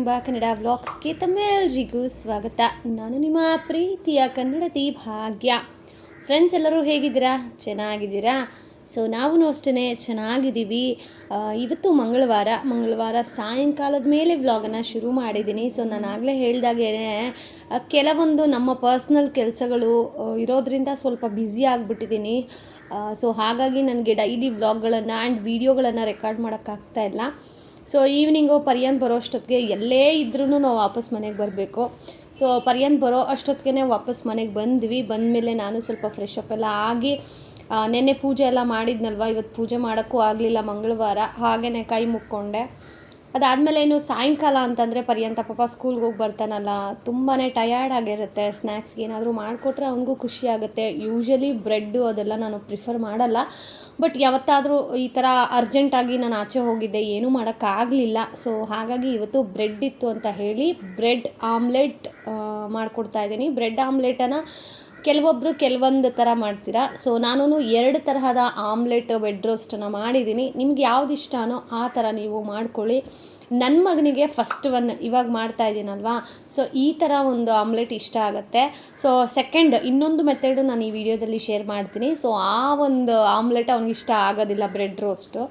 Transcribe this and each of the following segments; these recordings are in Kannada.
ಕುಟುಂಬ ಕನ್ನಡ ವ್ಲಾಗ್ಸ್ಗೆ ತಮ್ಮೆಲ್ಲರಿಗೂ ಸ್ವಾಗತ. ನಾನು ನಿಮ್ಮ ಪ್ರೀತಿಯ ಕನ್ನಡತಿ ಭಾಗ್ಯ. ಫ್ರೆಂಡ್ಸ್ ಎಲ್ಲರೂ ಹೇಗಿದ್ದೀರಾ? ಚೆನ್ನಾಗಿದ್ದೀರಾ? ಸೊ ನಾವು ಅಷ್ಟೇ ಚೆನ್ನಾಗಿದ್ದೀವಿ. ಇವತ್ತು ಮಂಗಳವಾರ. ಮಂಗಳವಾರ ಸಾಯಂಕಾಲದ ಮೇಲೆ ವ್ಲಾಗನ್ನು ಶುರು ಮಾಡಿದ್ದೀನಿ. ಸೊ ನಾನು ಆಗಲೇ ಹೇಳಿದಾಗೆ ಕೆಲವೊಂದು ನಮ್ಮ ಪರ್ಸ್ನಲ್ ಕೆಲಸಗಳು ಇರೋದ್ರಿಂದ ಸ್ವಲ್ಪ ಬ್ಯುಸಿ ಆಗಿಬಿಟ್ಟಿದ್ದೀನಿ. ಸೊ ಹಾಗಾಗಿ ನನಗೆ ಡೈಲಿ ವ್ಲಾಗ್ಗಳನ್ನು ಆ್ಯಂಡ್ ವೀಡಿಯೋಗಳನ್ನು ರೆಕಾರ್ಡ್ ಮಾಡೋಕ್ಕಾಗ್ತಾ ಇಲ್ಲ. ಸೊ ಈವ್ನಿಂಗು ಪರ್ಯಾನ್ ಬರೋ ಅಷ್ಟೊತ್ತಿಗೆ ಎಲ್ಲೇ ಇದ್ರೂ ನಾವು ವಾಪಸ್ ಮನೆಗೆ ಬರಬೇಕು. ಸೊ ಪರ್ಯಾನ್ ಬರೋ ಅಷ್ಟೊತ್ತಿಗೆ ವಾಪಸ್ ಮನೆಗೆ ಬಂದ್ವಿ. ಬಂದಮೇಲೆ ನಾನು ಸ್ವಲ್ಪ ಫ್ರೆಶ್ ಅಪ್ ಎಲ್ಲ ಆಗಿ ನೆನ್ನೆ ಪೂಜೆ ಎಲ್ಲ ಮಾಡಿದ್ನಲ್ವ? ಇವತ್ತು ಪೂಜೆ ಮಾಡೋಕ್ಕೂ ಆಗಲಿಲ್ಲ ಮಂಗಳವಾರ. ಹಾಗೆಯೇ ಕೈ ಮುಕ್ಕೊಂಡೆ. ಅದಾದಮೇಲೆ ಇನ್ನು ಸಾಯಂಕಾಲ ಅಂತಂದರೆ ಪರ್ಯಂತ ಪಾಪ ಸ್ಕೂಲ್ಗೆ ಹೋಗಿ ಬರ್ತಾನಲ್ಲ ತುಂಬಾ ಟಯರ್ಡ್ ಆಗಿರುತ್ತೆ ಸ್ನ್ಯಾಕ್ಸ್ಗೆ ಏನಾದರೂ ಮಾಡಿಕೊಟ್ರೆ ಅವನಿಗೂ ಖುಷಿ ಆಗುತ್ತೆ. ಯೂಶ್ವಲಿ ಬ್ರೆಡ್ಡು ಅದೆಲ್ಲ ನಾನು ಪ್ರಿಫರ್ ಮಾಡಲ್ಲ. ಬಟ್ ಯಾವತ್ತಾದರೂ ಈ ಥರ ಅರ್ಜೆಂಟಾಗಿ ನಾನು ಆಚೆ ಹೋಗಿದ್ದೆ, ಏನೂ ಮಾಡೋಕ್ಕಾಗಲಿಲ್ಲ ಸೊ ಹಾಗಾಗಿ ಇವತ್ತು ಬ್ರೆಡ್ ಇತ್ತು ಅಂತ ಹೇಳಿ ಬ್ರೆಡ್ ಆಮ್ಲೆಟ್ ಮಾಡಿಕೊಡ್ತಾ ಇದ್ದೀನಿ. ಬ್ರೆಡ್ ಆಮ್ಲೆಟನ್ನು ಕೆಲವೊಬ್ಬರು ಕೆಲವೊಂದು ಥರ ಮಾಡ್ತೀರಾ? ಸೊ ನಾನು ಎರಡು ತರಹದ ಆಮ್ಲೆಟ್, ಬೆಡ್ ರೋಸ್ಟನ್ನು ಮಾಡಿದ್ದೀನಿ ನಿಮ್ಗೆ ಯಾವ್ದು ಇಷ್ಟನೋ ಆ ಥರ ನೀವು ಮಾಡ್ಕೊಳ್ಳಿ. ನನ್ನ ಮಗನಿಗೆ ಫಸ್ಟ್ ಒನ್ ಇವಾಗ ಮಾಡ್ತಾ ಇದ್ದೀನಲ್ವಾ? ಸೊ ಈ ಥರ ಒಂದು ಆಮ್ಲೆಟ್ ಇಷ್ಟ ಆಗುತ್ತೆ. ಸೊ ಸೆಕೆಂಡ್ ಇನ್ನೊಂದು ಮೆಥಡು ನಾನು ಈ ವಿಡಿಯೋದಲ್ಲಿ ಶೇರ್ ಮಾಡ್ತೀನಿ. ಸೊ ಆ ಒಂದು ಆಮ್ಲೆಟ್ ಅವ್ನಿಗೆ ಇಷ್ಟ ಆಗೋದಿಲ್ಲ ಬ್ರೆಡ್ ರೋಸ್ಟು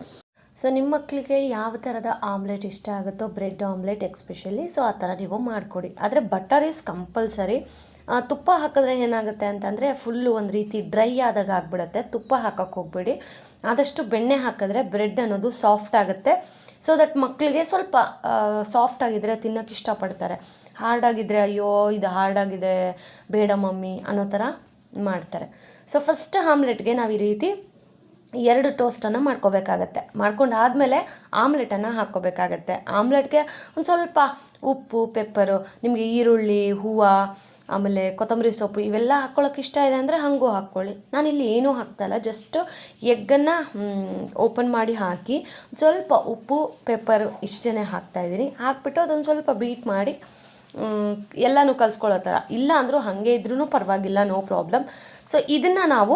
ಸೊ ನಿಮ್ಮ ಮಕ್ಕಳಿಗೆ ಯಾವ ಥರದ ಆಮ್ಲೆಟ್ ಇಷ್ಟ ಆಗುತ್ತೋ ಬ್ರೆಡ್ ಆಮ್ಲೆಟ್ ಎಕ್ಸ್ಪೆಷಲಿ ಸೊ ಆ ಥರ ನೀವು ಮಾಡಿಕೊಡಿ. ಆದರೆ ಬಟರ್ ಈಸ್ ಕಂಪಲ್ಸರಿ ತುಪ್ಪ ಹಾಕಿದ್ರೆ ಏನಾಗುತ್ತೆ ಅಂತಂದರೆ ಫುಲ್ಲು ಒಂದು ರೀತಿ ಡ್ರೈ ಆದಾಗ ಆಗಿಬಿಡುತ್ತೆ. ತುಪ್ಪ ಹಾಕೋಕ್ಕೆ ಹೋಗ್ಬೇಡಿ. ಆದಷ್ಟು ಬೆಣ್ಣೆ ಹಾಕಿದ್ರೆ ಬ್ರೆಡ್ ಅನ್ನೋದು ಸಾಫ್ಟ್ ಆಗುತ್ತೆ. ಸೊ ದಟ್ ಮಕ್ಕಳಿಗೆ ಸ್ವಲ್ಪ ಸಾಫ್ಟ್ ಆಗಿದ್ರೆ ತಿನ್ನೋಕೆ ಇಷ್ಟಪಡ್ತಾರೆ. ಹಾರ್ಡ್ ಆಗಿದ್ರೆ ಅಯ್ಯೋ, ಇದು ಹಾರ್ಡ್ ಆಗಿದೆ ಬೇಡ ಮಮ್ಮಿ ಅನ್ನೋ ಥರ ಮಾಡ್ತಾರೆ. ಸೊ ಫಸ್ಟ್ ಆಮ್ಲೆಟ್ಗೆ ನಾವು ಈ ರೀತಿ ಎರಡು ಟೋಸ್ಟನ್ನು ಮಾಡ್ಕೋಬೇಕಾಗತ್ತೆ. ಮಾಡ್ಕೊಂಡು ಆದಮೇಲೆ ಆಮ್ಲೆಟನ್ನು ಹಾಕ್ಕೋಬೇಕಾಗತ್ತೆ. ಆಮ್ಲೆಟ್ಗೆ ಒಂದು ಸ್ವಲ್ಪ ಉಪ್ಪು ಪೆಪ್ಪರು ನಿಮಗೆ ಈರುಳ್ಳಿ, ಹೂವು ಆಮೇಲೆ ಕೊತ್ತಂಬರಿ ಸೊಪ್ಪು ಇವೆಲ್ಲ ಹಾಕ್ಕೊಳ್ಳೋಕೆ ಇಷ್ಟ ಇದೆ ಅಂದರೆ ಹಾಗೂ ಹಾಕ್ಕೊಳ್ಳಿ. ನಾನಿಲ್ಲಿ ಏನೂ ಹಾಕ್ತಾಯಿಲ್ಲ ಜಸ್ಟ್ ಎಗ್ಗನ್ನು ಓಪನ್ ಮಾಡಿ ಹಾಕಿ ಸ್ವಲ್ಪ ಉಪ್ಪು ಪೆಪ್ಪರ್ ಇಷ್ಟೇ ಹಾಕ್ತಾಯಿದ್ದೀನಿ ಹಾಕ್ಬಿಟ್ಟು ಅದೊಂದು ಸ್ವಲ್ಪ ಬೀಟ್ ಮಾಡಿ ಎಲ್ಲನೂ ಕಲ್ಸ್ಕೊಳ್ಳೋ ಥರ ಇಲ್ಲ ಅಂದರೂ ಹಾಗೆ ಇದ್ರೂ ಪರವಾಗಿಲ್ಲ ನೋ ಪ್ರಾಬ್ಲಮ್ ಸೊ ಇದನ್ನು ನಾವು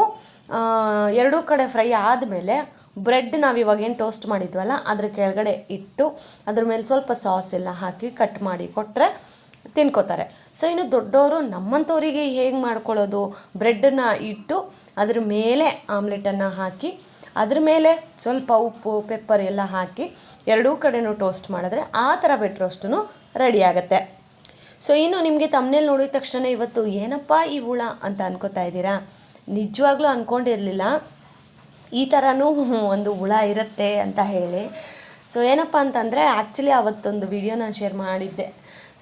ಎರಡೂ ಕಡೆ ಫ್ರೈ ಆದಮೇಲೆ ಬ್ರೆಡ್ ನಾವು ಇವಾಗೇನು ಟೋಸ್ಟ್ ಮಾಡಿದ್ವಲ್ಲ, ಅದ್ರ ಕೆಳಗಡೆ ಇಟ್ಟು, ಅದ್ರ ಮೇಲೆ ಸ್ವಲ್ಪ ಸಾಸ್ ಎಲ್ಲ ಹಾಕಿ ಕಟ್ ಮಾಡಿ ಕೊಟ್ಟರೆ ತಿನ್ಕೋತಾರೆ. ಸೊ ಇನ್ನು ದೊಡ್ಡವರು ನಮ್ಮಂಥವರಿಗೆ ಹೇಗೆ ಮಾಡ್ಕೊಳ್ಳೋದು? ಬ್ರೆಡ್ಡನ್ನ ಇಟ್ಟು ಅದ್ರ ಮೇಲೆ ಆಮ್ಲೆಟನ್ನು ಹಾಕಿ, ಅದ್ರ ಮೇಲೆ ಸ್ವಲ್ಪ ಉಪ್ಪು, ಪೆಪ್ಪರ್ ಎಲ್ಲ ಹಾಕಿ ಎರಡೂ ಕಡೆನೂ ಟೋಸ್ಟ್ ಮಾಡಿದ್ರೆ ಆ ಥರ ಬೆಡ್ ರೋಸ್ಟು ರೆಡಿ ಆಗುತ್ತೆ. ಸೊ ಇನ್ನು ನಿಮಗೆ ತಮ್ಮನೇಲಿ ನೋಡಿದ ತಕ್ಷಣ ಇವತ್ತು ಏನಪ್ಪ ಈ ಹುಳ ಅಂತ ಅನ್ಕೋತಾ ಇದ್ದೀರಾ? ನಿಜವಾಗ್ಲೂ ಅಂದ್ಕೊಂಡಿರಲಿಲ್ಲ ಈ ಥರನೂ ಒಂದು ಹುಳ ಇರುತ್ತೆ ಅಂತ ಹೇಳಿ. ಸೊ ಏನಪ್ಪ ಅಂತಂದರೆ ಆ್ಯಕ್ಚುಲಿ ಅವತ್ತೊಂದು ವಿಡಿಯೋ ನಾನು ಶೇರ್ ಮಾಡಿದ್ದೆ.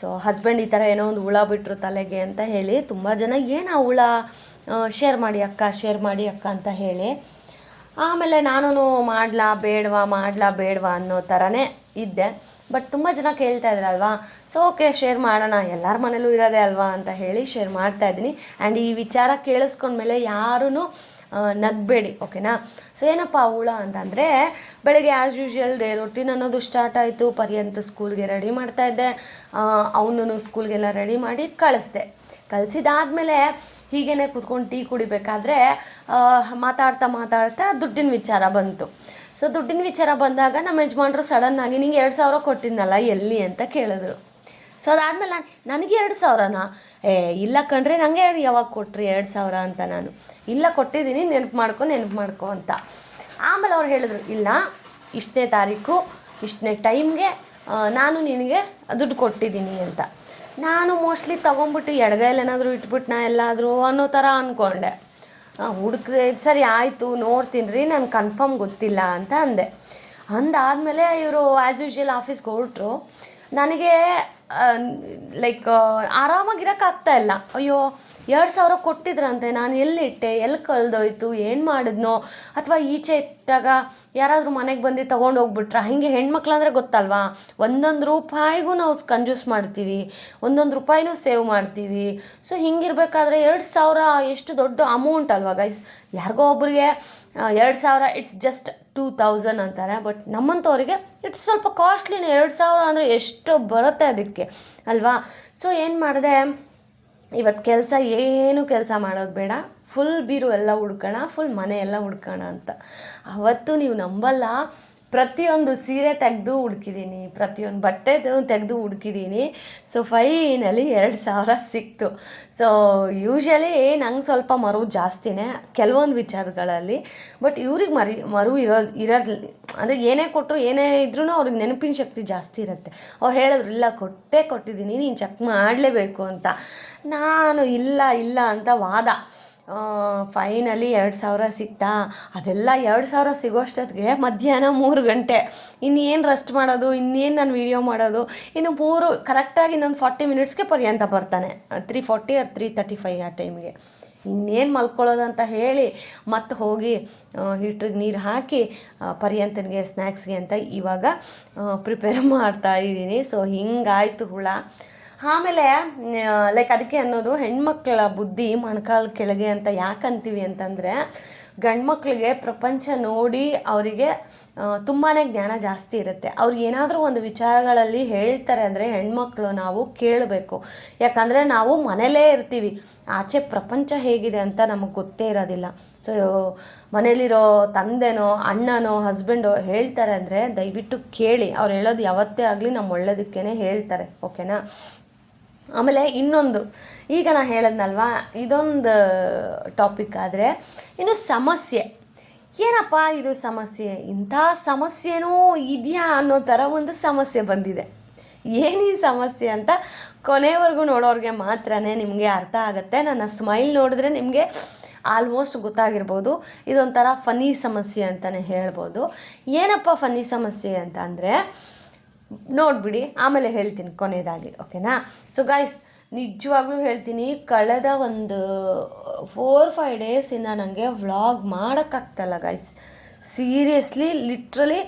ಸೊ ಹಸ್ಬೆಂಡ್ ಈ ಥರ ಏನೋ ಒಂದು ಹುಳ ಬಿಟ್ಟರು ತಲೆಗೆ ಅಂತ ಹೇಳಿ ತುಂಬ ಜನ, ಏನು ಆ ಹುಳ? ಶೇರ್ ಮಾಡಿ ಅಕ್ಕ ಶೇರ್ ಮಾಡಿ ಅಕ್ಕ ಅಂತ ಹೇಳಿ. ಆಮೇಲೆ ನಾನು ಮಾಡ್ಲಾ, ಬೇಡವಾ ಮಾಡ್ಲಾ, ಬೇಡವಾ ಅನ್ನೋ ಥರನೇ ಇದ್ದೆ. ಬಟ್ ತುಂಬ ಜನ ಕೇಳ್ತಾ ಇದ್ರಲ್ವಾ ಸೊ ಓಕೆ ಶೇರ್ ಮಾಡೋಣ, ಎಲ್ಲರ ಮನೇಲೂ ಇರೋದೇ ಅಲ್ವಾ? ಅಂತ ಹೇಳಿ ಶೇರ್ ಮಾಡ್ತಾ ಇದ್ದೀನಿ. ಆ್ಯಂಡ್ ಈ ವಿಚಾರ ಕೇಳಿಸ್ಕೊಂಡ್ಮೇಲೆ ಯಾರೂ ನಗಬೇಡಿ ಓಕೆನಾ ಸೊ ಏನಪ್ಪ ಹುಳ ಅಂತಂದರೆ, ಬೆಳಗ್ಗೆ ಆ್ಯಸ್ ಯೂಶ್ವಲ್ ಡೇ ರೊಟೀನ್ ಅನ್ನೋದು ಸ್ಟಾರ್ಟ್ ಆಯಿತು. ಪರ್ಯಂತ ಸ್ಕೂಲ್ಗೆ ರೆಡಿ ಮಾಡ್ತಾ ಇದ್ದೆ. ಅವನು ಸ್ಕೂಲ್ಗೆಲ್ಲ ರೆಡಿ ಮಾಡಿ ಕಳಿಸ್ದೆ. ಕಳಿಸಿದಾದ್ಮೇಲೆ ಹೀಗೇನೆ ಕೂತ್ಕೊಂಡು ಟೀ ಕುಡಿಬೇಕಾದ್ರೆ ಮಾತಾಡ್ತಾ ಮಾತಾಡ್ತಾ ದುಡ್ಡಿನ ವಿಚಾರ ಬಂತು. ಸೊ ದುಡ್ಡಿನ ವಿಚಾರ ಬಂದಾಗ ನಮ್ಮ ಯಜಮಾನ್ರು ಸಡನ್ನಾಗಿ ನಿಂಗೆ ಎರಡು ಸಾವಿರ ಕೊಟ್ಟಿದ್ನಲ್ಲ, ಎಲ್ಲಿ? ಅಂತ ಕೇಳಿದ್ರು. ಸೊ ಅದಾದಮೇಲೆ ನನಗೆ ಎರಡು ಸಾವಿರನಾ? ಏ, ಇಲ್ಲ ಕಣ್ರಿ ನನಗೆ ಯಾವಾಗ ಕೊಟ್ರಿ ಎರಡು ಸಾವಿರ ಅಂತ ನಾನು. ಇಲ್ಲ ಕೊಟ್ಟಿದ್ದೀನಿ, ನೆನಪು ಮಾಡ್ಕೊ ನೆನಪು ಮಾಡ್ಕೊ ಅಂತ. ಆಮೇಲೆ ಅವ್ರು ಹೇಳಿದ್ರು, ಇಲ್ಲ, ಇಷ್ಟನೇ ತಾರೀಕು, ಇಷ್ಟನೇ ಟೈಮ್ಗೆ ನಾನು ನಿನಗೆ ದುಡ್ಡು ಕೊಟ್ಟಿದ್ದೀನಿ ಅಂತ. ನಾನು ಮೋಸ್ಟ್ಲಿ ತೊಗೊಂಬಿಟ್ಟು ಎಡಗೈಲಿ ಏನಾದರೂ ಇಟ್ಬಿಟ್ನಾ ಎಲ್ಲಾದರೂ ಅನ್ನೋ ಥರ ಅಂದ್ಕೊಂಡೆ ಹುಡುಕಿದೆ, ಸರಿ ಆಯಿತು, ನೋಡ್ತೀನಿ ರೀ ನಾನು ಕನ್ಫರ್ಮ್ ಗೊತ್ತಿಲ್ಲ ಅಂತ ಅಂದೆ. ಅಂದಾದಮೇಲೆ ಇವರು ಆ್ಯಸ್ ಯೂಶ್ವಲ್ ಆಫೀಸ್ಗೆ ಹೊರಟ್ರು. ನನಗೆ ಲೈಕ್ ಆರಾಮಾಗಿರೋಕ್ಕಾಗ್ತಾ ಇಲ್ಲ. ಅಯ್ಯೋ, ಎರಡು ಸಾವಿರ ಕೊಟ್ಟಿದ್ರಂತೆ, ನಾನು ಎಲ್ಲಿಟ್ಟೆ? ಎಲ್ಲಿ ಕಳೆದೋಯ್ತು? ಏನು ಮಾಡಿದ್ನೋ? ಅಥವಾ ಈಚೆ ಇಟ್ಟಾಗ ಯಾರಾದರೂ ಮನೆಗೆ ಬಂದು ತೊಗೊಂಡು ಹೋಗ್ಬಿಟ್ರ? ಹಿಂಗೆ ಹೆಣ್ಮಕ್ಳಂದ್ರೆ ಗೊತ್ತಲ್ವಾ? ಒಂದೊಂದು ರೂಪಾಯಿಗೂ ನಾವು ಕಂಜೂಸ್ ಮಾಡ್ತೀವಿ, ಒಂದೊಂದು ರೂಪಾಯಿನೂ ಸೇವ್ ಮಾಡ್ತೀವಿ. ಸೊ ಹಿಂಗಿರ್ಬೇಕಾದ್ರೆ ಎರಡು ಸಾವಿರ, ಎಷ್ಟು ದೊಡ್ಡ ಅಮೌಂಟ್ ಅಲ್ವಾ ಗೈಸ್ ಯಾರಿಗೋ ಒಬ್ಬರಿಗೆ ಎರಡು ಸಾವಿರ ಇಟ್ಸ್ ಜಸ್ಟ್ ಟೂ ತೌಸಂಡ್ ಅಂತಾರೆ ಬಟ್ ನಮ್ಮಂಥವ್ರಿಗೆ ಇಟ್ಸ್ ಸ್ವಲ್ಪ ಕಾಸ್ಟ್ಲಿನೇ ಎರಡು ಸಾವಿರ ಅಂದರೆ ಎಷ್ಟು ಬರುತ್ತೆ ಅದಕ್ಕೆ, ಅಲ್ವಾ? ಸೊ ಏನು ಮಾಡಿದೆ? ಇವತ್ತು ಕೆಲಸ ಏನು ಕೆಲಸ ಮಾಡೋದು ಬೇಡ ಫುಲ್ ಬೀರು ಎಲ್ಲ ಹುಡ್ಕೋಣ ಫುಲ್ ಮನೆ ಎಲ್ಲ ಹುಡ್ಕೋಣ ಅಂತ. ಅವತ್ತು ನೀವು ನಂಬಲ್ಲ ಪ್ರತಿಯೊಂದು ಸೀರೆ ತೆಗೆದು ಹುಡುಕಿದ್ದೀನಿ ಪ್ರತಿಯೊಂದು ಬಟ್ಟೆದು ತೆಗೆದು ಹುಡುಕಿದ್ದೀನಿ ಸೊ ಫೈನಲಿ ಎರಡು ಸಾವಿರ ಸಿಕ್ತು. ಸೊ ಯೂಶ್ವಲಿ ನಂಗೆ ಸ್ವಲ್ಪ ಮರು ಜಾಸ್ತಿನೇ ಕೆಲವೊಂದು ವಿಚಾರಗಳಲ್ಲಿ ಬಟ್ ಇವ್ರಿಗೆ ಮರಿ, ಮರು ಇರೋ, ಇರೋದು, ಅಂದರೆ ಏನೇ ಕೊಟ್ಟರು ಏನೇ ಇದ್ರೂ ಅವ್ರಿಗೆ ನೆನಪಿನ ಶಕ್ತಿ ಜಾಸ್ತಿ ಇರುತ್ತೆ. ಅವ್ರು ಹೇಳಿದ್ರು, ಇಲ್ಲ, ಕೊಟ್ಟೇ ಕೊಟ್ಟಿದ್ದೀನಿ ನೀನು ಚೆಕ್ ಮಾಡಲೇಬೇಕು ಅಂತ. ನಾನು, ಇಲ್ಲ ಇಲ್ಲ ಅಂತ ವಾದ. ಫೈನಲಿ ಎರಡು ಸಾವಿರ ಸಿಕ್ತಾ? ಅದೆಲ್ಲ ಎರಡು ಸಾವಿರ ಸಿಗೋಷ್ಟೊತ್ತಿಗೆ ಮಧ್ಯಾಹ್ನ ಮೂರು ಗಂಟೆ. ಇನ್ನೇನು ರೆಸ್ಟ್ ಮಾಡೋದು, ಇನ್ನೇನು ನಾನು ವೀಡಿಯೋ ಮಾಡೋದು? ಇನ್ನು ಮೂರು ಕರೆಕ್ಟಾಗಿ ಇನ್ನೊಂದು ಫಾರ್ಟಿ ಮಿನಿಟ್ಸ್ಗೆ ಪರ್ಯಂತ ಬರ್ತಾನೆ. Three forty or three thirty five ಆ ಟೈಮ್ಗೆ ಇನ್ನೇನು ಅಂತ ಹೇಳಿ ಮತ್ತೆ ಹೋಗಿ ಹೀಟ್ರಿಗೆ ನೀರು ಹಾಕಿ ಪರ್ಯಂತನಿಗೆ ಸ್ನ್ಯಾಕ್ಸ್ಗೆ ಅಂತ ಇವಾಗ ಪ್ರಿಪೇರ್ ಮಾಡ್ತಾ ಇದ್ದೀನಿ. ಸೊ ಹಿಂಗಾಯಿತು ಹುಳ. ಆಮೇಲೆ ಲೈಕ್ ಅದಕ್ಕೆ ಅನ್ನೋದು ಹೆಣ್ಮಕ್ಳ ಬುದ್ಧಿ ಮೊಣಕಾಲು ಕೆಳಗೆ ಅಂತ ಯಾಕೆ ಅಂತೀವಿ ಅಂತಂದರೆ ಗಂಡು ಮಕ್ಕಳಿಗೆ ಪ್ರಪಂಚ ನೋಡಿ ಅವರಿಗೆ ತುಂಬಾ ಜ್ಞಾನ ಜಾಸ್ತಿ ಇರುತ್ತೆ. ಅವ್ರಿಗೆ ಏನಾದರೂ ಒಂದು ವಿಚಾರಗಳಲ್ಲಿ ಹೇಳ್ತಾರೆ ಅಂದರೆ ಹೆಣ್ಮಕ್ಳು ನಾವು ಕೇಳಬೇಕು. ಯಾಕಂದರೆ ನಾವು ಮನೇಲೇ ಇರ್ತೀವಿ. ಆಚೆ ಪ್ರಪಂಚ ಹೇಗಿದೆ ಅಂತ ನಮಗೆ ಗೊತ್ತೇ ಇರೋದಿಲ್ಲ. ಸೊ ಮನೇಲಿರೋ ತಂದೆನೋ, ಅಣ್ಣನೋ, ಹಸ್ಬೆಂಡೋ ಹೇಳ್ತಾರೆ ಅಂದರೆ ದಯವಿಟ್ಟು ಕೇಳಿ. ಅವ್ರು ಹೇಳೋದು ಯಾವತ್ತೇ ಆಗಲಿ ನಮ್ಮ ಒಳ್ಳೇದಕ್ಕೇ ಹೇಳ್ತಾರೆ. ಓಕೆನಾ ಆಮೇಲೆ ಇನ್ನೊಂದು, ಈಗ ನಾನು ಹೇಳದ್ನಲ್ವಾ, ಇದೊಂದು ಟಾಪಿಕ್ ಆದರೆ, ಇನ್ನು ಸಮಸ್ಯೆ. ಏನಪ್ಪ ಇದು ಸಮಸ್ಯೆ? ಇಂಥ ಸಮಸ್ಯೆನೂ ಇದೆಯಾ ಅನ್ನೋ ಥರ ಒಂದು ಸಮಸ್ಯೆ ಬಂದಿದೆ. ಏನೀ ಸಮಸ್ಯೆ ಅಂತ ಕೊನೆವರೆಗೂ ನೋಡೋರಿಗೆ ಮಾತ್ರ ನಿಮಗೆ ಅರ್ಥ ಆಗುತ್ತೆ. ನನ್ನ ಸ್ಮೈಲ್ ನೋಡಿದ್ರೆ ನಿಮಗೆ ಆಲ್ಮೋಸ್ಟ್ ಗೊತ್ತಾಗಿರ್ಬೋದು. ಇದೊಂಥರ ಫನ್ನಿ ಸಮಸ್ಯೆ ಅಂತಲೇ ಹೇಳ್ಬೋದು. ಏನಪ್ಪ ಫನ್ನಿ ಸಮಸ್ಯೆ ಅಂತ ಅಂದರೆ ನೋಡಿಬಿಡಿ, ಆಮೇಲೆ ಹೇಳ್ತೀನಿ ಕೊನೆಯದಾಗಿ, ಓಕೆನಾ? ಸೊ ಗಾಯ್ಸ್ ನಿಜವಾಗ್ಲೂ ಹೇಳ್ತೀನಿ, ಕಳೆದ ಒಂದು ಫೋರ್ ಫೈವ್ ಡೇಸಿಂದ ನನಗೆ ವ್ಲಾಗ್ ಮಾಡೋಕ್ಕಾಗ್ತಲ್ಲ ಗಾಯ್ಸ್ ಸೀರಿಯಸ್ಲಿ ಲಿಟ್ರಲಿ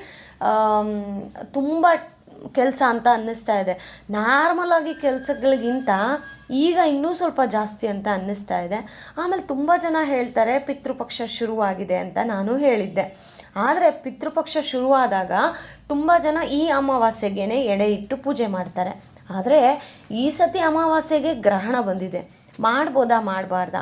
ತುಂಬ ಕೆಲಸ ಅಂತ ಅನ್ನಿಸ್ತಾ ಇದೆ. ನಾರ್ಮಲಾಗಿ ಕೆಲಸಗಳಿಗಿಂತ ಈಗ ಇನ್ನೂ ಸ್ವಲ್ಪ ಜಾಸ್ತಿ ಅಂತ ಅನ್ನಿಸ್ತಾ ಇದೆ. ಆಮೇಲೆ ತುಂಬ ಜನ ಹೇಳ್ತಾರೆ, ಪಿತೃಪಕ್ಷ ಶುರುವಾಗಿದೆ ಅಂತ ನಾನು ಹೇಳಿದ್ದೆ. ಆದರೆ ಪಿತೃಪಕ್ಷ ಶುರುವಾದಾಗ ತುಂಬ ಜನ ಈ ಅಮಾವಾಸ್ಯೆಗೆ ಎಡೆ ಇಟ್ಟು ಪೂಜೆ ಮಾಡ್ತಾರೆ. ಆದರೆ ಈ ಸತಿ ಅಮಾವಾಸ್ಯೆಗೆ ಗ್ರಹಣ ಬಂದಿದೆ. ಮಾಡ್ಬೋದಾ, ಮಾಡಬಾರ್ದಾ?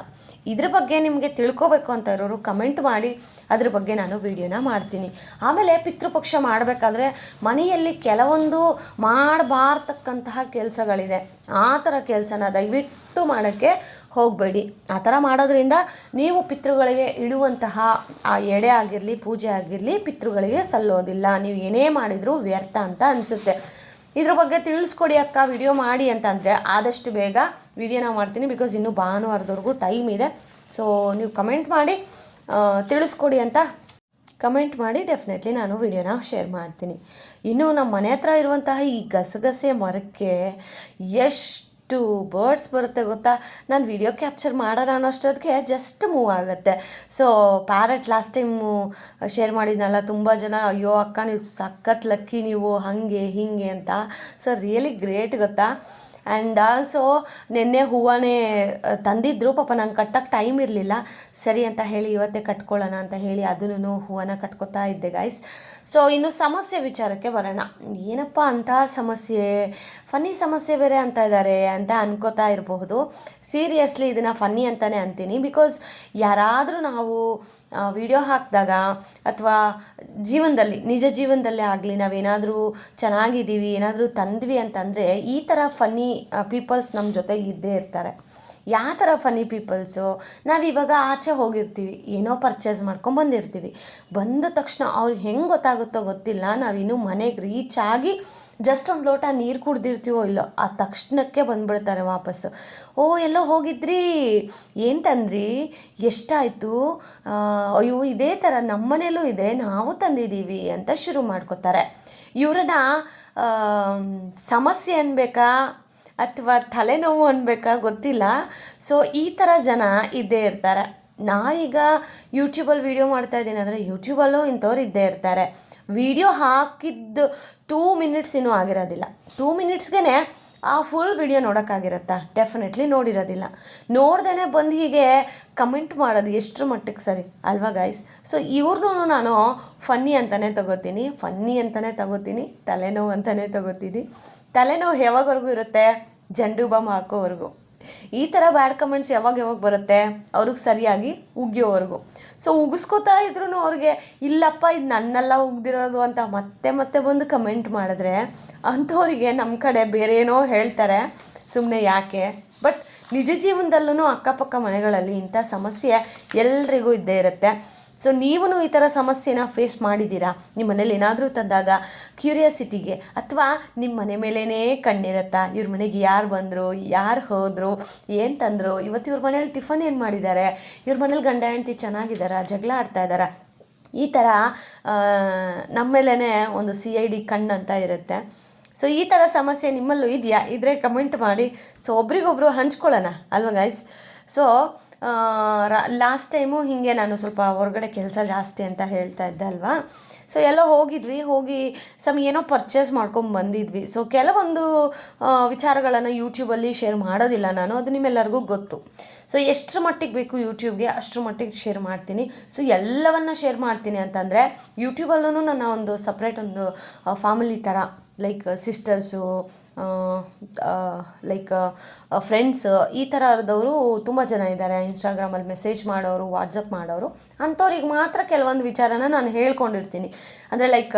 ಇದ್ರ ಬಗ್ಗೆ ನಿಮಗೆ ತಿಳ್ಕೊಬೇಕು ಅಂತ ಇರೋರು ಕಮೆಂಟ್ ಮಾಡಿ. ಅದ್ರ ಬಗ್ಗೆ ನಾನು ವಿಡಿಯೋನ ಮಾಡ್ತೀನಿ. ಆಮೇಲೆ ಪಿತೃಪಕ್ಷ ಮಾಡಬೇಕಾದ್ರೆ ಮನೆಯಲ್ಲಿ ಕೆಲವೊಂದು ಮಾಡಬಾರ್ತಕ್ಕಂತಹ ಕೆಲಸಗಳಿದೆ. ಆ ಥರ ಕೆಲಸನ ದಯವಿಟ್ಟು ಮಾಡೋಕ್ಕೆ ಹೋಗಬೇಡಿ. ಆ ಥರ ಮಾಡೋದ್ರಿಂದ ನೀವು ಪಿತೃಗಳಿಗೆ ಇಡುವಂತಹ ಆ ಎಡೆ ಆಗಿರಲಿ, ಪೂಜೆ ಆಗಿರಲಿ ಪಿತೃಗಳಿಗೆ ಸಲ್ಲೋದಿಲ್ಲ. ನೀವು ಏನೇ ಮಾಡಿದರೂ ವ್ಯರ್ಥ ಅಂತ ಅನಿಸುತ್ತೆ. ಇದ್ರ ಬಗ್ಗೆ ತಿಳಿಸ್ಕೊಡಿ ಅಕ್ಕ, ವಿಡಿಯೋ ಮಾಡಿ ಅಂತಂದರೆ ಆದಷ್ಟು ಬೇಗ ವಿಡಿಯೋನ ಮಾಡ್ತೀನಿ ಬಿಕಾಸ್ ಇನ್ನೂ ಭಾನುವಾರದವರೆಗೂ ಟೈಮ್ ಇದೆ. ಸೊ ನೀವು ಕಮೆಂಟ್ ಮಾಡಿ ತಿಳಿಸ್ಕೊಡಿ ಅಂತ ಕಮೆಂಟ್ ಮಾಡಿ ಡೆಫಿನೆಟ್ಲಿ ನಾನು ವಿಡಿಯೋನ ಶೇರ್ ಮಾಡ್ತೀನಿ. ಇನ್ನು ನಮ್ಮ ಮನೆ ಹತ್ರ ಇರುವಂತಹ ಈ ಗಸಗಸೆ ಮರಕ್ಕೆ ಎಷ್ಟು ಎಷ್ಟು ಬರ್ಡ್ಸ್ ಬರುತ್ತೆ ಗೊತ್ತಾ? ನಾನು ವಿಡಿಯೋ ಕ್ಯಾಪ್ಚರ್ ಮಾಡೋಣ ಅನ್ನೋಷ್ಟೊತ್ತಿಗೆ ಜಸ್ಟ್ ಮೂವ್ ಆಗುತ್ತೆ. So parrot last time share ಮಾಡಿದ್ನಲ್ಲ, ತುಂಬ ಜನ, ಅಯ್ಯೋ ಅಕ್ಕ, ನೀವು ಸಖತ್ ಲಕ್ಕಿ ನೀವು, ಹಾಗೆ, ಹೀಗೆ ಅಂತ. ಸೊ ರಿಯಲಿ ಗ್ರೇಟ್ ಗೊತ್ತಾ? ಆ್ಯಂಡ್ ಆಲ್ಸೋ ನಿನ್ನೆ ಹೂವನೇ ತಂದಿದ್ದರು ಪಾಪ ನಂಗೆ ಕಟ್ಟಕ್ಕೆ ಟೈಮ್ ಇರಲಿಲ್ಲ. ಸರಿ ಅಂತ ಹೇಳಿ ಇವತ್ತೇ ಕಟ್ಕೊಳ್ಳೋಣ ಅಂತ ಹೇಳಿ ಅದನ್ನು ಹೂವನ್ನ ಕಟ್ಕೊತಾ ಇದ್ದೆ ಗಾಯ್ಸ್ ಸೊ ಇನ್ನು ಸಮಸ್ಯೆ ವಿಚಾರಕ್ಕೆ ಬರೋಣ. ಏನಪ್ಪ ಅಂತಹ ಸಮಸ್ಯೆ? ಫನ್ನಿ ಸಮಸ್ಯೆ ಬೇರೆ ಅಂತ ಇದ್ದಾರೆ ಅಂತ ಅನ್ಕೋತಾ ಇರಬಹುದು. ಸೀರಿಯಸ್ಲಿ ಇದನ್ನು ಫನ್ನಿ ಅಂತಲೇ ಅಂತೀನಿ. ಬಿಕಾಸ್ ಯಾರಾದರೂ ನಾವು ವಿಡಿಯೋ ಹಾಕಿದಾಗ ಅಥವಾ ಜೀವನದಲ್ಲಿ, ನಿಜ ಜೀವನದಲ್ಲೇ ಆಗಲಿ ನಾವೇನಾದರೂ ಚೆನ್ನಾಗಿದ್ದೀವಿ, ಏನಾದರೂ ತಂದ್ವಿ ಅಂತಂದರೆ ಈ ಥರ ಫನ್ನಿ ಪೀಪಲ್ಸ್ ನಮ್ಮ ಜೊತೆ ಇದ್ದೇ ಇರ್ತಾರೆ. ಯಾವ ಥರ ಫನಿ ಪೀಪಲ್ಸು ನಾವಿವಾಗ ಆಚೆ ಹೋಗಿರ್ತೀವಿ, ಏನೋ ಪರ್ಚೇಸ್ ಮಾಡ್ಕೊಂಡು ಬಂದಿರ್ತೀವಿ. ಬಂದ ತಕ್ಷಣ ಅವ್ರಿಗೆ ಹೆಂಗೆ ಗೊತ್ತಾಗುತ್ತೋ ಗೊತ್ತಿಲ್ಲ. ನಾವಿನ್ನೂ ಮನೆಗೆ ರೀಚ್ ಆಗಿ ಜಸ್ಟ್ ಒಂದು ಲೋಟ ನೀರು ಕುಡ್ದಿರ್ತೀವೋ ಇಲ್ಲೋ, ಆ ತಕ್ಷಣಕ್ಕೆ ಬಂದುಬಿಡ್ತಾರೆ ವಾಪಸ್ಸು. ಓ, ಎಲ್ಲೋ ಹೋಗಿದ್ರಿ? ಏನು ತಂದ್ರಿ? ಎಷ್ಟಾಯಿತು? ಅಯ್ಯೋ, ಇದೇ ಥರ ನಮ್ಮನೇಲೂ ಇದೆ, ನಾವು ತಂದಿದ್ದೀವಿ ಅಂತ ಶುರು ಮಾಡ್ಕೋತಾರೆ. ಇವ್ರನ್ನ ಸಮಸ್ಯೆ ಅನ್ಬೇಕಾ? ಅಥವಾ ತಲೆನೋವು ಅನ್ಬೇಕಾ ಗೊತ್ತಿಲ್ಲ. ಸೊ ಈ ಥರ ಜನ ಇದ್ದೇ ಇರ್ತಾರೆ. ನಾ ಈಗ ಯೂಟ್ಯೂಬಲ್ಲಿ ವೀಡಿಯೋ ಮಾಡ್ತಾ ಇದ್ದೀನಿ ಅಂದರೆ ಯೂಟ್ಯೂಬಲ್ಲೂ ಇಂಥವ್ರು ಇದ್ದೇ ಇರ್ತಾರೆ. ವಿಡಿಯೋ ಹಾಕಿದ್ದು ಟೂ ಮಿನಿಟ್ಸ್ ಇನ್ನೂ ಆಗಿರೋದಿಲ್ಲ. ಟೂ ಮಿನಿಟ್ಸ್ಗೆ ಆ ಫುಲ್ ವಿಡಿಯೋ ನೋಡೋಕ್ಕಾಗಿರತ್ತಾ? ಡೆಫಿನೆಟ್ಲಿ ನೋಡಿರೋದಿಲ್ಲ. ನೋಡ್ದೇ ಬಂದು ಹೀಗೆ ಕಮೆಂಟ್ ಮಾಡೋದು ಎಷ್ಟರ ಮಟ್ಟಿಗೆ ಸರಿ, ಅಲ್ವಾ ಗಾಯ್ಸ್ ಸೊ ಇವ್ರನ್ನೂ ನಾನು ಫನ್ನಿ ಅಂತಲೇ ತಗೋತೀನಿ ಫನ್ನಿ ಅಂತಲೇ ತಗೋತೀನಿ, ತಲೆನೋವು ಅಂತಲೇ ತಗೋತೀನಿ. ತಲೆನೋವು ಯಾವಾಗವರೆಗೂ ಇರುತ್ತೆ? ಜಂಡು ಬಾಮ್ ಹಾಕೋವರೆಗೂ. ಈ ಥರ ಬ್ಯಾಡ್ ಕಮೆಂಟ್ಸ್ ಯಾವಾಗ ಯಾವಾಗ ಬರುತ್ತೆ? ಅವ್ರಿಗೆ ಸರಿಯಾಗಿ ಉಗಿಯೋವರೆಗೂ. ಸೊ ಉಗಿಸ್ಕೋತಾ ಇದ್ರೂ ಅವ್ರಿಗೆ, ಇಲ್ಲಪ್ಪ, ಇದು ನನ್ನೆಲ್ಲ ಉಗ್ದಿರೋದು ಅಂತ ಮತ್ತೆ ಮತ್ತೆ ಬಂದು ಕಮೆಂಟ್ ಮಾಡಿದ್ರೆ ಅಂಥವ್ರಿಗೆ ನಮ್ಮ ಕಡೆ ಬೇರೆ ಏನೋ ಹೇಳ್ತಾರೆ. ಸುಮ್ಮನೆ ಯಾಕೆ? ಬಟ್ ನಿಜ ಜೀವನದಲ್ಲೂ ಅಕ್ಕಪಕ್ಕ ಮನೆಗಳಲ್ಲಿ ಇಂಥ ಸಮಸ್ಯೆ ಎಲ್ರಿಗೂ ಇದ್ದೇ ಇರುತ್ತೆ. ಸೊ ನೀವು ಈ ಥರ ಸಮಸ್ಯೆನ ಫೇಸ್ ಮಾಡಿದ್ದೀರಾ? ನಿಮ್ಮ ಮನೇಲಿ ಏನಾದರೂ ತಂದಾಗ ಕ್ಯೂರಿಯಾಸಿಟಿಗೆ ಅಥವಾ ನಿಮ್ಮ ಮನೆ ಮೇಲೇ ಕಣ್ಣಿರತ್ತಾ? ಇವ್ರ ಮನೆಗೆ ಯಾರು ಬಂದರು, ಯಾರು ಹೋದರು, ಏನು ತಂದರು? ಇವತ್ತು ಇವ್ರ ಮನೇಲಿ ಟಿಫನ್ ಏನು ಮಾಡಿದ್ದಾರೆ? ಇವ್ರ ಮನೇಲಿ ಗಂಡ ಹೆಂಡತಿ ಚೆನ್ನಾಗಿದ್ದಾರಾ? ಜಗಳ ಆಡ್ತಾ ಇದ್ದಾರಾ? ಈ ಥರ ನಮ್ಮ ಒಂದು ಸಿ ಐ ಡಿ ಕಣ್ಣು ಅಂತ ಇರುತ್ತೆ. ಸೊ ಈ ಥರ ಸಮಸ್ಯೆ ನಿಮ್ಮಲ್ಲೂ ಇದೆಯಾ? ಇದ್ರೆ ಕಮೆಂಟ್ ಮಾಡಿ. ಸೊ ಒಬ್ರಿಗೊಬ್ರು ಹಂಚ್ಕೊಳ್ಳೋಣ. ಅಲ್ವಾ ಗೈಸ್ ಸೊ ಲಾಸ್ಟ್ ಟೈಮು ಹೀಗೆ ನಾನು ಸ್ವಲ್ಪ ಹೊರಗಡೆ ಕೆಲಸ ಜಾಸ್ತಿ ಅಂತ ಹೇಳ್ತಾ ಇದ್ದೆ ಅಲ್ವಾ? ಸೊ ಎಲ್ಲ ಹೋಗಿದ್ವಿ. ಹೋಗಿ ಸಮ್ ಏನೋ ಪರ್ಚೇಸ್ ಮಾಡ್ಕೊಂಡು ಬಂದಿದ್ವಿ. ಸೊ ಕೆಲವೊಂದು ವಿಚಾರಗಳನ್ನು ಯೂಟ್ಯೂಬಲ್ಲಿ ಶೇರ್ ಮಾಡೋದಿಲ್ಲ ನಾನು. ಅದು ನಿಮ್ಮೆಲ್ಲರಿಗೂ ಗೊತ್ತು. ಸೊ ಎಷ್ಟರ ಮಟ್ಟಿಗೆ ಬೇಕು ಯೂಟ್ಯೂಬ್ಗೆ ಅಷ್ಟರ ಮಟ್ಟಿಗೆ ಶೇರ್ ಮಾಡ್ತೀನಿ. ಸೊ ಎಲ್ಲವನ್ನ ಶೇರ್ ಮಾಡ್ತೀನಿ ಅಂತಂದರೆ ಯೂಟ್ಯೂಬಲ್ಲೂ ನನ್ನ ಒಂದು ಸಪ್ರೇಟ್ ಒಂದು ಫ್ಯಾಮಿಲಿ ಥರ ಲೈಕ್ ಸಿಸ್ಟರ್ಸು ಲೈಕ್ ಫ್ರೆಂಡ್ಸ್ ಈ ಥರದವರು ತುಂಬ ಜನ ಇದ್ದಾರೆ. ಇನ್ಸ್ಟಾಗ್ರಾಮಲ್ಲಿ ಮೆಸೇಜ್ ಮಾಡೋರು ವಾಟ್ಸಪ್ ಮಾಡೋರು. ಅಂಥವ್ರಿಗೆ ಮಾತ್ರ ಕೆಲವೊಂದು ವಿಚಾರನ ನಾನು ಹೇಳ್ಕೊಂಡಿರ್ತೀನಿ. ಅಂದರೆ ಲೈಕ್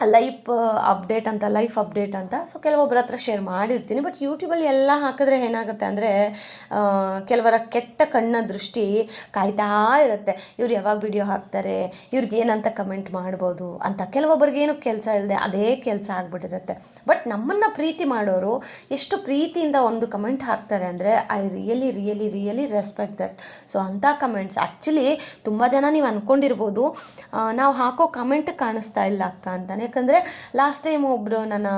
ಲೈಫ್ ಅಪ್ಡೇಟ್ ಅಂತ, ಲೈಫ್ ಅಪ್ಡೇಟ್ ಅಂತ. ಸೊ ಕೆಲವೊಬ್ಬರ ಹತ್ರ ಶೇರ್ ಮಾಡಿರ್ತೀನಿ. ಬಟ್ ಯೂಟ್ಯೂಬಲ್ಲಿ ಎಲ್ಲ ಹಾಕಿದ್ರೆ ಏನಾಗುತ್ತೆ ಅಂದರೆ ಕೆಲವರ ಕೆಟ್ಟ ಕಣ್ಣ ದೃಷ್ಟಿ ಕಾಯ್ತಾ ಇರುತ್ತೆ. ಇವ್ರು ಯಾವಾಗ ವಿಡಿಯೋ ಹಾಕ್ತಾರೆ, ಇವ್ರಿಗೆ ಏನಂತ ಕಮೆಂಟ್ ಮಾಡ್ಬೋದು ಅಂತ. ಕೆಲವೊಬ್ಬರಿಗೆ ಏನು ಕೆಲಸ ಇಲ್ಲದೆ ಅದೇ ಕೆಲಸ ಆಗಿಬಿಟ್ಟಿರುತ್ತೆ. ಬಟ್ ನಮ್ಮನ್ನು ಪ್ರೀತಿ ಮಾಡೋರು ಎಷ್ಟು ಪ್ರೀತಿಯಿಂದ ಒಂದು ಕಮೆಂಟ್ ಹಾಕ್ತಾರೆ ಅಂದರೆ I really really really respect that so ಅಂಥ ಕಮೆಂಟ್ಸ್ ಆ್ಯಕ್ಚುಲಿ ತುಂಬ ಜನ ನೀವು ಅಂದ್ಕೊಂಡಿರ್ಬೋದು ನಾವು ಹಾಕೋ ಕಮೆಂಟ್ ಕಾಣಿಸ್ತಾ ಇಲ್ಲ ಅಕ್ಕ ಅಂತಾನೆ ಯಾಕಂದರೆ ಲಾಸ್ಟ್ ಟೈಮ್ ಒಬ್ಬರು ನನ್ನ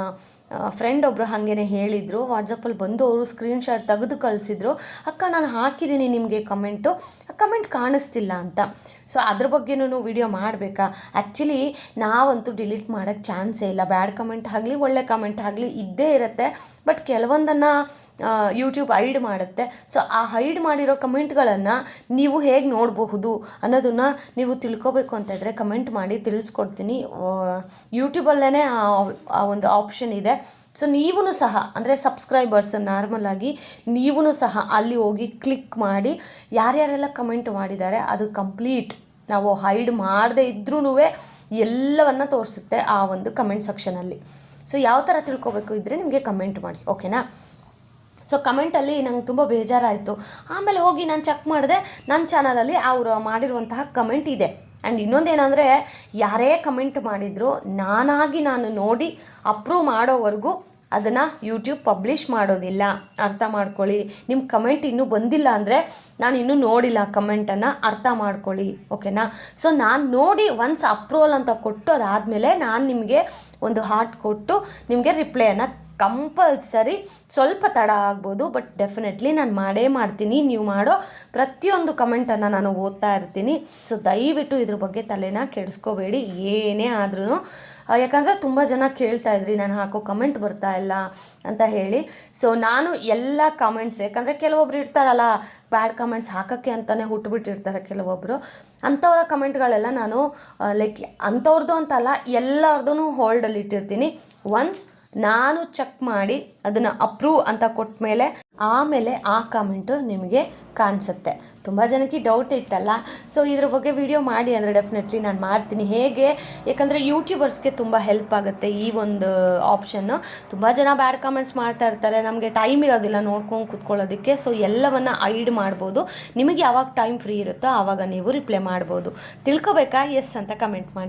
ಫ್ರೆಂಡ್ ಒಬ್ಬರು ಹಾಗೇ ಹೇಳಿದರು ವಾಟ್ಸಪ್ಪಲ್ಲಿ ಬಂದು ಅವರು ಸ್ಕ್ರೀನ್ಶಾಟ್ ತೆಗೆದು ಕಳಿಸಿದ್ರು. ಅಕ್ಕ, ನಾನು ಹಾಕಿದ್ದೀನಿ ನಿಮಗೆ ಕಮೆಂಟು ಕಮೆಂಟ್ ಕಾಣಿಸ್ತಿಲ್ಲ ಅಂತ. ಸೊ ಅದ್ರ ಬಗ್ಗೆನೂ ವಿಡಿಯೋ ಮಾಡಬೇಕಾ? ಆ್ಯಕ್ಚುಲಿ ನಾವಂತೂ ಡಿಲೀಟ್ ಮಾಡೋಕ್ಕೆ ಚಾನ್ಸೇ ಇಲ್ಲ. ಬ್ಯಾಡ್ ಕಮೆಂಟ್ ಆಗಲಿ, ಒಳ್ಳೆ ಕಮೆಂಟ್ ಆಗಲಿ ಇದ್ದೇ ಇರುತ್ತೆ. ಬಟ್ ಕೆಲವೊಂದನ್ನು ಯೂಟ್ಯೂಬ್ ಹೈಡ್ ಮಾಡುತ್ತೆ. ಸೊ ಆ ಹೈಡ್ ಮಾಡಿರೋ ಕಮೆಂಟ್ಗಳನ್ನು ನೀವು ಹೇಗೆ ನೋಡಬಹುದು ಅನ್ನೋದನ್ನು ನೀವು ತಿಳ್ಕೊಬೇಕು ಅಂತ ಇದ್ದರೆ ಕಮೆಂಟ್ ಮಾಡಿ, ತಿಳಿಸ್ಕೊಡ್ತೀನಿ. ಯೂಟ್ಯೂಬಲ್ಲೇ ಆ ಒಂದು ಆಪ್ಷನ್ ಇದೆ. ಸೊ ನೀವೂ ಸಹ, ಅಂದರೆ ಸಬ್ಸ್ಕ್ರೈಬರ್ಸ್ ನಾರ್ಮಲಾಗಿ ನೀವೂ ಸಹ ಅಲ್ಲಿ ಹೋಗಿ ಕ್ಲಿಕ್ ಮಾಡಿ, ಯಾರ್ಯಾರೆಲ್ಲ ಕಮೆಂಟ್ ಮಾಡಿದ್ದಾರೆ, ಅದು ಕಂಪ್ಲೀಟ್ ನಾವು ಹೈಡ್ ಮಾಡದೇ ಇದ್ರೂ ಎಲ್ಲವನ್ನು ತೋರಿಸುತ್ತೆ ಆ ಒಂದು ಕಮೆಂಟ್ ಸೆಕ್ಷನಲ್ಲಿ ಸೊ ಯಾವ ಥರ ತಿಳ್ಕೊಬೇಕು ಇದ್ದರೆ ನಿಮಗೆ ಕಮೆಂಟ್ ಮಾಡಿ ಓಕೆನಾ ಸೊ ಕಮೆಂಟಲ್ಲಿ ನಂಗೆ ತುಂಬ ಬೇಜಾರಾಯಿತು. ಆಮೇಲೆ ಹೋಗಿ ನಾನು ಚೆಕ್ ಮಾಡಿದೆ ನನ್ನ ಚಾನಲಲ್ಲಿ ಅವರು ಮಾಡಿರುವಂತಹ ಕಮೆಂಟ್ ಇದೆ. ಆ್ಯಂಡ್ ಇನ್ನೊಂದೇನೆಂದರೆ ಯಾರೇ ಕಮೆಂಟ್ ಮಾಡಿದರೂ, ನಾನಾಗಿ ನಾನು ನೋಡಿ ಅಪ್ರೂವ್ ಮಾಡೋವರೆಗೂ ಅದನ್ನು ಯೂಟ್ಯೂಬ್ ಪಬ್ಲಿಷ್ ಮಾಡೋದಿಲ್ಲ. ಅರ್ಥ ಮಾಡ್ಕೊಳ್ಳಿ. ನಿಮ್ಮ ಕಮೆಂಟ್ ಇನ್ನೂ ಬಂದಿಲ್ಲ ಅಂದರೆ ನಾನು ಇನ್ನೂ ನೋಡಿಲ್ಲ ಕಮೆಂಟನ್ನು ಅರ್ಥ ಮಾಡ್ಕೊಳ್ಳಿ. ಓಕೆನಾ ಸೊ ನಾನು ನೋಡಿ ಒನ್ಸ್ ಅಪ್ರೂವಲ್ ಅಂತ ಕೊಟ್ಟು ಅದಾದಮೇಲೆ ನಾನು ನಿಮಗೆ ಒಂದು ಹಾರ್ಟ್ ಕೊಟ್ಟು ನಿಮಗೆ ರಿಪ್ಲೈಯನ್ನು ಕಂಪಲ್ಸರಿ ಸ್ವಲ್ಪ ತಡ ಆಗ್ಬೋದು ಬಟ್ ಡೆಫಿನೆಟ್ಲಿ ನಾನು ಮಾಡೇ ಮಾಡ್ತೀನಿ. ನೀವು ಮಾಡೋ ಪ್ರತಿಯೊಂದು ಕಮೆಂಟನ್ನು ನಾನು ಓದ್ತಾ ಇರ್ತೀನಿ. ಸೊ ದಯವಿಟ್ಟು ಇದ್ರ ಬಗ್ಗೆ ತಲೆನ ಕೆಡಿಸ್ಕೋಬೇಡಿ, ಏನೇ ಆದ್ರೂ ಯಾಕಂದರೆ ತುಂಬ ಜನ ಕೇಳ್ತಾ ಇದ್ರಿ, ನಾನು ಹಾಕೋ ಕಮೆಂಟ್ ಬರ್ತಾ ಇಲ್ಲ ಅಂತ ಹೇಳಿ. ಸೊ ನಾನು ಎಲ್ಲ ಕಮೆಂಟ್ಸ್, ಯಾಕಂದರೆ ಕೆಲವೊಬ್ರು ಇರ್ತಾರಲ್ಲ, ಬ್ಯಾಡ್ ಕಮೆಂಟ್ಸ್ ಹಾಕೋಕ್ಕೆ ಅಂತಲೇ ಹುಟ್ಟುಬಿಟ್ಟಿರ್ತಾರೆ ಕೆಲವೊಬ್ಬರು ಅಂಥವ್ರ ಕಮೆಂಟ್ಗಳೆಲ್ಲ ನಾನು ಲೈಕ್ ಅಂಥವ್ರದ್ದು ಅಂತಲ್ಲ ಎಲ್ಲರದ್ದು ಹೋಲ್ಡಲ್ಲಿ ಇಟ್ಟಿರ್ತೀನಿ. ಒನ್ಸ್ ನಾನು ಚೆಕ್ ಮಾಡಿ ಅದನ್ನು ಅಪ್ರೂವ್ ಅಂತ ಕೊಟ್ಟ ಮೇಲೆ ಆಮೇಲೆ ಆ ಕಮೆಂಟು ನಿಮಗೆ ಕಾಣಿಸುತ್ತೆ. ತುಂಬ ಜನಕ್ಕೆ ಡೌಟ್ ಇತ್ತಲ್ಲ? ಸೊ ಇದ್ರ ಬಗ್ಗೆ ವಿಡಿಯೋ ಮಾಡಿ ಅಂದರೆ ಡೆಫಿನೆಟ್ಲಿ ನಾನು ಮಾಡ್ತೀನಿ. ಹೇಗೆ? ಯಾಕಂದರೆ ಯೂಟ್ಯೂಬರ್ಸ್ಗೆ ತುಂಬ ಹೆಲ್ಪ್ ಆಗುತ್ತೆ ಈ ಒಂದು ಆಪ್ಷನ್ನು ತುಂಬ ಜನ ಬ್ಯಾಡ್ ಕಾಮೆಂಟ್ಸ್ ಮಾಡ್ತಾ ಇರ್ತಾರೆ. ನಮಗೆ ಟೈಮ್ ಇರೋದಿಲ್ಲ ನೋಡ್ಕೊಂಡು ಕುತ್ಕೊಳ್ಳೋದಕ್ಕೆ. ಸೊ ಎಲ್ಲವನ್ನು ಐಡ್ ಮಾಡ್ಬೋದು. ನಿಮಗೆ ಯಾವಾಗ ಟೈಮ್ ಫ್ರೀ ಇರುತ್ತೋ ಆವಾಗ ನೀವು ರಿಪ್ಲೈ ಮಾಡ್ಬೋದು. ತಿಳ್ಕೊಬೇಕಾ? ಎಸ್ ಅಂತ ಕಮೆಂಟ್ ಮಾಡಿ.